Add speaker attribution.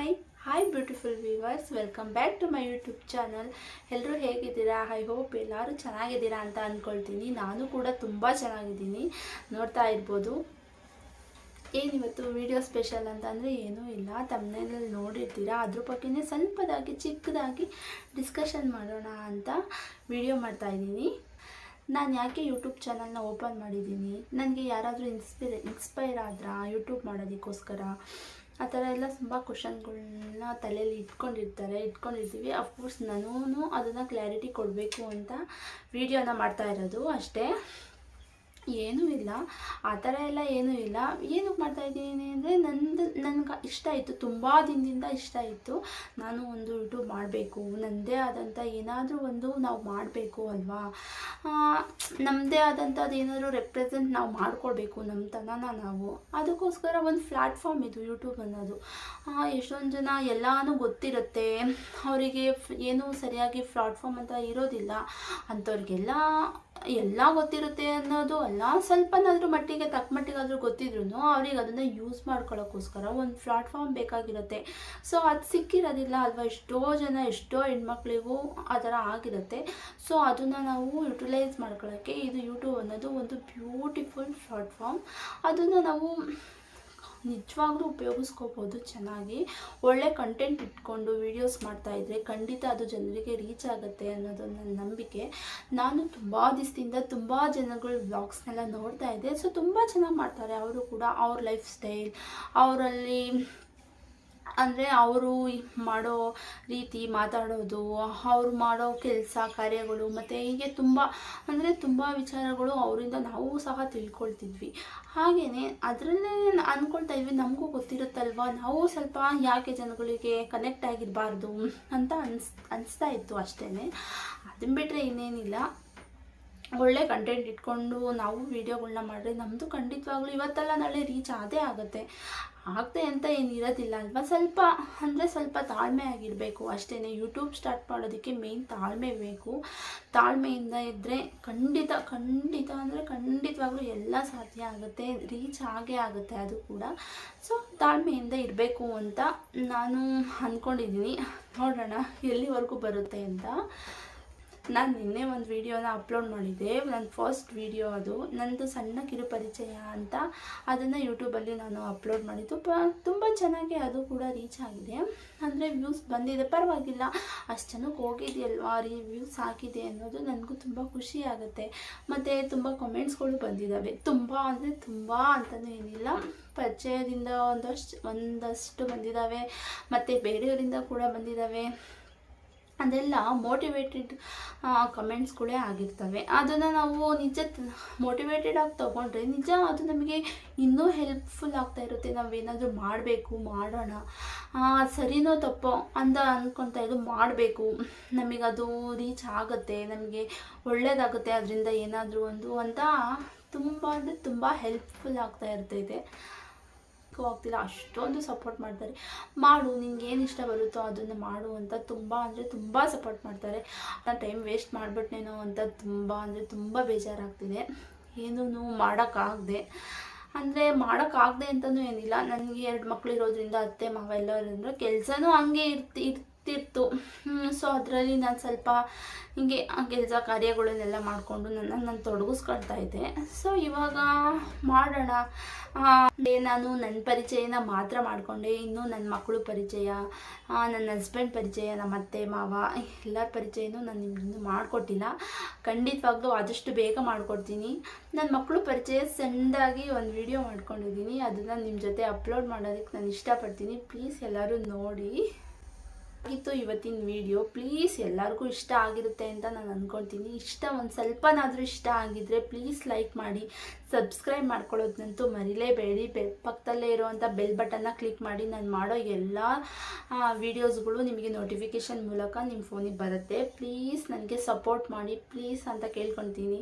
Speaker 1: Hi hi beautiful viewers welcome back to my YouTube channel ಎಲ್ಲರೂ ಹೇಗಿದ್ದೀರಾ? I hope ಎಲ್ಲರೂ ಚೆನ್ನಾಗಿದ್ದೀರಾ ಅಂತ ಅಂದ್ಕೊಳ್ತೀನಿ ನಾನು ಕೂಡ ತುಂಬ ಚೆನ್ನಾಗಿದ್ದೀನಿ. ನೋಡ್ತಾ ಇರ್ಬೋದು. ಏನಿವತ್ತು ವಿಡಿಯೋ ಸ್ಪೆಷಲ್ ಅಂತಂದರೆ ಏನೂ ಇಲ್ಲ. ತಮ್ಮನೇಲಿ ನೋಡಿರ್ತೀರಾ? ಅದ್ರ ಬಗ್ಗೆನೇ ಸ್ವಲ್ಪದಾಗಿ, ಚಿಕ್ಕದಾಗಿ ಡಿಸ್ಕಷನ್ ಮಾಡೋಣ ಅಂತ ವಿಡಿಯೋ ಮಾಡ್ತಾಯಿದ್ದೀನಿ ನಾನು ಯಾಕೆ ಯೂಟ್ಯೂಬ್ ಚಾನಲ್ನ ಓಪನ್ ಮಾಡಿದ್ದೀನಿ? ನನಗೆ ಯಾರಾದರೂ ಇನ್ಸ್ಪಿರ ಇನ್ಸ್ಪೈರ್ ಆದ್ರಾ ಯೂಟ್ಯೂಬ್ ಮಾಡೋದಕ್ಕೋಸ್ಕರ? ಆ ಥರ ಎಲ್ಲ ತುಂಬ ಕ್ವಶನ್ಗಳನ್ನ ತಲೆಯಲ್ಲಿ ಇಟ್ಕೊಂಡಿರ್ತಾರೆ, ಇಟ್ಕೊಂಡಿರ್ತೀವಿ. ಅಫ್ಕೋರ್ಸ್ ನಾನು ಅದನ್ನು ಕ್ಲಾರಿಟಿ ಕೊಡಬೇಕು ಅಂತ ವಿಡಿಯೋನ ಮಾಡ್ತಾ ಇರೋದು ಅಷ್ಟೇ. ಏನೂ ಇಲ್ಲ. ಆ ಥರ ಎಲ್ಲ ಏನೂ ಇಲ್ಲ. ಏನಕ್ಕೆ ಮಾಡ್ತಾ ಇದ್ದೀನಿ ಅಂದರೆ ನಂದು ನನಗೆ ಇಷ್ಟ ಇತ್ತು ತುಂಬ ದಿನದಿಂದ ಇಷ್ಟ ಇತ್ತು ನಾನು ಒಂದು ಯೂಟ್ಯೂಬ್ ಮಾಡಬೇಕು ನನ್ನದೇ ಆದಂಥ ಏನಾದರೂ ಒಂದು ನಾವು ಮಾಡಬೇಕು ಅಲ್ವಾ? ನಮ್ಮದೇ ಆದಂಥದ್ದು ಏನಾದರೂ ರೆಪ್ರೆಸೆಂಟ್ ನಾವು ಮಾಡ್ಕೊಳ್ಬೇಕು ನಮ್ಮ ತನನ ನಾವು. ಅದಕ್ಕೋಸ್ಕರ ಒಂದು ಪ್ಲ್ಯಾಟ್ಫಾರ್ಮ್ ಇದು ಯೂಟ್ಯೂಬ್ ಅನ್ನೋದು. ಎಷ್ಟೊಂದು ಜನ ಎಲ್ಲನೂ ಗೊತ್ತಿರುತ್ತೆ, ಅವರಿಗೆ ಏನೂ ಸರಿಯಾಗಿ ಪ್ಲಾಟ್ಫಾರ್ಮ್ ಅಂತ ಇರೋದಿಲ್ಲ. ಅಂಥವ್ರಿಗೆಲ್ಲ ಎಲ್ಲ ಗೊತ್ತಿರುತ್ತೆ ಅನ್ನೋದು ಅಲ್ಲ. ಸ್ವಲ್ಪನಾದರೂ ಮಟ್ಟಿಗೆ ತಕ್ಕ ಮಟ್ಟಿಗಾದರೂ ಗೊತ್ತಿದ್ರು ಅವ್ರಿಗೆ ಅದನ್ನು ಯೂಸ್ ಮಾಡ್ಕೊಳ್ಳೋಕ್ಕೋಸ್ಕರ ಒಂದು ಪ್ಲಾಟ್ಫಾರ್ಮ್ ಬೇಕಾಗಿರುತ್ತೆ. ಸೊ ಅದು ಸಿಕ್ಕಿರೋದಿಲ್ಲ ಅಲ್ವಾ? ಎಷ್ಟೋ ಜನ, ಎಷ್ಟೋ ಹೆಣ್ಮಕ್ಳಿಗೂ ಆ ಥರ ಆಗಿರುತ್ತೆ. ಸೊ ಅದನ್ನು ನಾವು ಯುಟಿಲೈಸ್ ಮಾಡ್ಕೊಳ್ಳೋಕ್ಕೆ ಇದು ಯೂಟ್ಯೂಬ್ ಅನ್ನೋದು ಒಂದು ಬ್ಯೂಟಿಫುಲ್ ಪ್ಲಾಟ್ಫಾರ್ಮ್ ಅದನ್ನು ನಾವು ನಿಜವಾಗ್ಲೂ ಉಪಯೋಗಿಸ್ಕೋಬೋದು, ಚೆನ್ನಾಗಿ. ಒಳ್ಳೆ ಕಂಟೆಂಟ್ ಇಟ್ಕೊಂಡು ವೀಡಿಯೋಸ್ ಮಾಡ್ತಾಯಿದ್ರೆ ಖಂಡಿತ ಅದು ಜನರಿಗೆ ರೀಚ್ ಆಗುತ್ತೆ ಅನ್ನೋದು ನನ್ನ ನಂಬಿಕೆ. ನಾನು ತುಂಬ ದಿವಸದಿಂದ ತುಂಬ ಜನಗಳು ವ್ಲಾಗ್ಸ್ನೆಲ್ಲ ನೋಡ್ತಾ ಇದ್ದೆ. ಸೊ ತುಂಬ ಚೆನ್ನಾಗಿ ಮಾಡ್ತಾರೆ. ಅವರು ಕೂಡ ಅವ್ರ ಲೈಫ್ ಸ್ಟೈಲ್ ಅವರಲ್ಲಿ ಅಂದರೆ ಅವರು ಮಾಡೋ ರೀತಿ ಮಾತಾಡೋದು, ಅವರು ಮಾಡೋ ಕೆಲಸ, ಕಾರ್ಯಗಳು ಮತ್ತು ಹೀಗೆ ತುಂಬ, ಅಂದರೆ ತುಂಬ ವಿಚಾರಗಳು ಅವರಿಂದ ನಾವು ಸಹ ತಿಳ್ಕೊಳ್ತಿದ್ವಿ. ಹಾಗೆಯೇ ಅದರಲ್ಲೇ ಅಂದ್ಕೊಳ್ತಾ ಇದ್ವಿ, ನಮಗೂ ಗೊತ್ತಿರುತ್ತಲ್ವ, ನಾವು ಸ್ವಲ್ಪ ಯಾಕೆ ಜನಗಳಿಗೆ ಕನೆಕ್ಟ್ ಆಗಿರಬಾರ್ದು ಅಂತ ಅನ್ಸ್, ಅನಿಸ್ತಾ ಇತ್ತು ಅಷ್ಟೇ ಅದನ್ನ ಬಿಟ್ಟರೆ ಇನ್ನೇನಿಲ್ಲ. ಒಳ್ಳೆ ಕಂಟೆಂಟ್ ಇಟ್ಕೊಂಡು ನಾವು ವೀಡಿಯೋಗಳನ್ನ ಮಾಡಿದ್ರೆ ನಮ್ಮದು ಖಂಡಿತವಾಗ್ಲೂ ಇವತ್ತೆಲ್ಲ ನಾಳೆ ರೀಚ್ ಆದೇ ಆಗುತ್ತೆ. ಆಗದೆ ಅಂತ ಏನು ಇರೋದಿಲ್ಲ ಅಲ್ವಾ? ಸ್ವಲ್ಪ, ಅಂದರೆ ಸ್ವಲ್ಪ ತಾಳ್ಮೆ ಆಗಿರಬೇಕು ಅಷ್ಟೇ ಯೂಟ್ಯೂಬ್ ಸ್ಟಾರ್ಟ್ ಮಾಡೋದಕ್ಕೆ ಮೇಯ್ನ್ ತಾಳ್ಮೆ ಬೇಕು. ತಾಳ್ಮೆಯಿಂದ ಇದ್ದರೆ ಖಂಡಿತ ಖಂಡಿತ ಅಂದರೆ ಖಂಡಿತವಾಗ್ಲೂ ಎಲ್ಲ ಸಾಧ್ಯ ಆಗುತ್ತೆ. ರೀಚ್ ಆಗೇ ಆಗುತ್ತೆ ಅದು ಕೂಡ. ಸೊ ತಾಳ್ಮೆಯಿಂದ ಇರಬೇಕು ಅಂತ ನಾನು ಅಂದ್ಕೊಂಡಿದ್ದೀನಿ ನೋಡೋಣ ಎಲ್ಲಿವರೆಗೂ ಬರುತ್ತೆ ಅಂತ. ನಾನು ನಿನ್ನೆ ಒಂದು ವಿಡಿಯೋನ ಅಪ್ಲೋಡ್ ಮಾಡಿದ್ದೆ. ನನ್ನ ಫಸ್ಟ್ ವಿಡಿಯೋ ಅದು. ನನ್ನದು ಸಣ್ಣ ಕಿರು ಪರಿಚಯ ಅಂತ ಅದನ್ನು ಯೂಟ್ಯೂಬಲ್ಲಿ ನಾನು ಅಪ್ಲೋಡ್ ಮಾಡಿದ್ದು. ಪ, ತುಂಬ ಚೆನ್ನಾಗಿ ಅದು ಕೂಡ ರೀಚ್ ಆಗಿದೆ. ಅಂದರೆ ವ್ಯೂಸ್ ಬಂದಿದೆ. ಪರವಾಗಿಲ್ಲ. ಅಷ್ಟು ಜನಕ್ಕೆ ಹೋಗಿದೆಯಲ್ವಾ? ರೀ ವ್ಯೂಸ್ ಆಗಿದೆ ಅನ್ನೋದು ನನಗೂ ತುಂಬ ಖುಷಿ ಆಗುತ್ತೆ. ಮತ್ತು ತುಂಬ ಕಮೆಂಟ್ಸ್ಗಳು ಬಂದಿದ್ದಾವೆ ತುಂಬ ಅಂದರೆ ತುಂಬ ಅಂತಲೂ ಏನಿಲ್ಲ. ಪರಿಚಯದಿಂದ ಒಂದಷ್ಟು ಒಂದಷ್ಟು ಬಂದಿದ್ದಾವೆ ಮತ್ತು ಬೇರೆಯವರಿಂದ ಕೂಡ ಬಂದಿದ್ದಾವೆ ಅದೆಲ್ಲ ಮೋಟಿವೇಟೆಡ್ ಕಮೆಂಟ್ಸ್ಗಳೇ ಆಗಿರ್ತವೆ. ಅದನ್ನು ನಾವು ನಿಜ ಮೋಟಿವೇಟೆಡ್ ಆಗಿ ತೊಗೊಂಡ್ರೆ ನಿಜ ಅದು ನಮಗೆ ಇನ್ನೂ ಹೆಲ್ಪ್ಫುಲ್ ಆಗ್ತಾ ಇರುತ್ತೆ. ನಾವೇನಾದರೂ ಮಾಡಬೇಕು, ಮಾಡೋಣ ಸರಿನೋ ತಪ್ಪೋ ಅಂತ ಅಂದ್ಕೊತಾ ಇದು ಮಾಡಬೇಕು. ನಮಗದು ರೀಚ್ ಆಗುತ್ತೆ, ನಮಗೆ ಒಳ್ಳೆಯದಾಗುತ್ತೆ ಅದರಿಂದ ಏನಾದರೂ ಒಂದು ಅಂತ ತುಂಬ ಅಂದರೆ ತುಂಬ ಹೆಲ್ಪ್ಫುಲ್ ಆಗ್ತಾ ಇರ್ತೈತೆ. ಆಗ್ತಿಲ್ಲ, ಅಷ್ಟೊಂದು ಸಪೋರ್ಟ್ ಮಾಡ್ತಾರೆ. ಮಾಡು ನಿಂಗೆ ಏನು ಇಷ್ಟ ಬರುತ್ತೋ ಅದನ್ನು ಮಾಡು ಅಂತ ತುಂಬ ಅಂದರೆ ತುಂಬ ಸಪೋರ್ಟ್ ಮಾಡ್ತಾರೆ. ನಾನು ಟೈಮ್ ವೇಸ್ಟ್ ಮಾಡಿಬಿಟ್ನೇನೋ ಅಂತ ತುಂಬ ಅಂದರೆ ತುಂಬ ಬೇಜಾರಾಗ್ತಿದೆ. ಏನೂ ಮಾಡೋಕ್ಕಾಗದೆ. ಅಂದರೆ ಮಾಡೋಕ್ಕಾಗದೆ ಅಂತಲೂ ಏನಿಲ್ಲ. ನನಗೆ ಎರಡು ಮಕ್ಕಳು ಇರೋದ್ರಿಂದ ಅತ್ತೆ, ಮಾವ ಎಲ್ಲರೂ ಕೆಲಸನೂ ಹಂಗೆ ಇರ್ತಿ ಇರ್ತಿತ್ತು ಸೊ ಅದರಲ್ಲಿ ನಾನು ಸ್ವಲ್ಪ ಹಿಂಗೆ ಕೆಲಸ ಕಾರ್ಯಗಳನ್ನೆಲ್ಲ ಮಾಡಿಕೊಂಡು ನನ್ನ, ನಾನು ತೊಡಗಿಸ್ಕೊಳ್ತಾ ಇದ್ದೆ. ಸೊ ಇವಾಗ ಮಾಡೋಣ. ನಾನು ನನ್ನ ಪರಿಚಯನ ಮಾತ್ರ ಮಾಡಿಕೊಂಡೆ. ಇನ್ನು ನನ್ನ ಮಕ್ಕಳು ಪರಿಚಯ ನನ್ನ ಹಸ್ಬೆಂಡ್ ಪರಿಚಯ ನಮ್ಮ ಅತ್ತೆ, ಮಾವ, ಎಲ್ಲರ ಪರಿಚಯನೂ ನಾನು ನಿಮ್ಗೆ ಮಾಡಿಕೊಟ್ಟಿಲ್ಲ. ಖಂಡಿತವಾಗ್ಲೂ ಆದಷ್ಟು ಬೇಗ ಮಾಡಿಕೊಡ್ತೀನಿ. ನನ್ನ ಮಕ್ಕಳು ಪರಿಚಯ ಸಣ್ಣದಾಗಿ ಒಂದು ವಿಡಿಯೋ ಮಾಡ್ಕೊಂಡಿದ್ದೀನಿ. ಅದನ್ನು ನಿಮ್ಮ ಜೊತೆ ಅಪ್ಲೋಡ್ ಮಾಡೋದಕ್ಕೆ ನಾನು ಇಷ್ಟಪಡ್ತೀನಿ. ಪ್ಲೀಸ್ ಎಲ್ಲರೂ ನೋಡಿ. ಆಗಿತ್ತು ಇವತ್ತಿನ ವಿಡಿಯೋ ಪ್ಲೀಸ್ ಎಲ್ಲರಿಗೂ ಇಷ್ಟ ಆಗಿರುತ್ತೆ ಅಂತ ನಾನು ಅಂದ್ಕೊಳ್ತೀನಿ ಇಷ್ಟ ಒಂದು ಸ್ವಲ್ಪನಾದರೂ ಇಷ್ಟ ಆಗಿದ್ದರೆ ಪ್ಲೀಸ್ ಲೈಕ್ ಮಾಡಿ ಸಬ್ಸ್ಕ್ರೈಬ್ ಮಾಡ್ಕೊಳ್ಳೋದಂತೂ ಮರಿಲೇಬೇಡಿ. ಬೆ ಪಕ್ಕದಲ್ಲೇ ಇರುವಂಥ ಬೆಲ್ ಬಟನ್ನ ಕ್ಲಿಕ್ ಮಾಡಿ ನಾನು ಮಾಡೋ ಎಲ್ಲ ವೀಡಿಯೋಸ್ಗಳು ನಿಮಗೆ ನೋಟಿಫಿಕೇಷನ್ ಮೂಲಕ ನಿಮ್ಮ ಫೋನಿಗೆ ಬರುತ್ತೆ. ಪ್ಲೀಸ್ ನನಗೆ ಸಪೋರ್ಟ್ ಮಾಡಿ ಪ್ಲೀಸ್ ಅಂತ ಕೇಳ್ಕೊತೀನಿ